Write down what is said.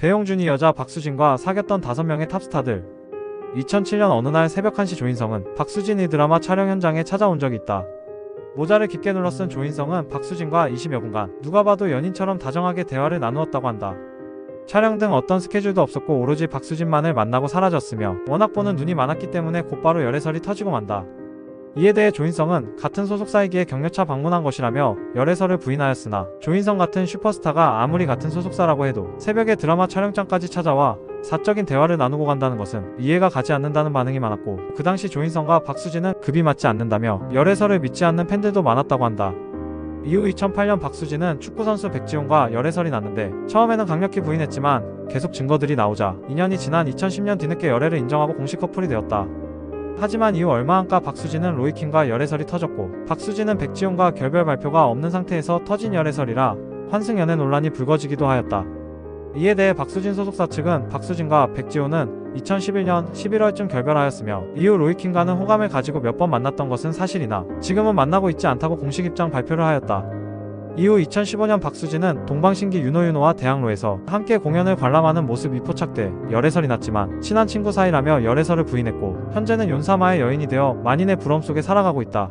배용준이 여자 박수진과 사귀었던 5명의 탑스타들 2007년 어느 날 새벽 1시 조인성은 박수진이 드라마 촬영 현장에 찾아온 적이 있다. 모자를 깊게 눌러 쓴 조인성은 박수진과 20여 분간 누가 봐도 연인처럼 다정하게 대화를 나누었다고 한다. 촬영 등 어떤 스케줄도 없었고 오로지 박수진만을 만나고 사라졌으며 워낙 보는 눈이 많았기 때문에 곧바로 열애설이 터지고 만다. 이에 대해 조인성은 같은 소속사이기에 격려차 방문한 것이라며 열애설을 부인하였으나 조인성 같은 슈퍼스타가 아무리 같은 소속사라고 해도 새벽에 드라마 촬영장까지 찾아와 사적인 대화를 나누고 간다는 것은 이해가 가지 않는다는 반응이 많았고 그 당시 조인성과 박수진은 급이 맞지 않는다며 열애설을 믿지 않는 팬들도 많았다고 한다. 이후 2008년 박수진은 축구선수 백지용과 열애설이 났는데 처음에는 강력히 부인했지만 계속 증거들이 나오자 2년이 지난 2010년 뒤늦게 열애를 인정하고 공식 커플이 되었다. 하지만 이후 얼마 안가 박수진은 로이킴과 열애설이 터졌고 박수진은 백지용과 결별 발표가 없는 상태에서 터진 열애설이라 환승 연애 논란이 불거지기도 하였다. 이에 대해 박수진 소속사 측은 박수진과 백지호는 2011년 11월쯤 결별하였으며 이후 로이킴과는 호감을 가지고 몇 번 만났던 것은 사실이나 지금은 만나고 있지 않다고 공식 입장 발표를 하였다. 이후 2015년 박수진은 동방신기 윤호윤호와 대학로에서 함께 공연을 관람하는 모습이 포착돼 열애설이 났지만 친한 친구 사이라며 열애설을 부인했고 현재는 윤사마의 여인이 되어 만인의 부러움 속에 살아가고 있다.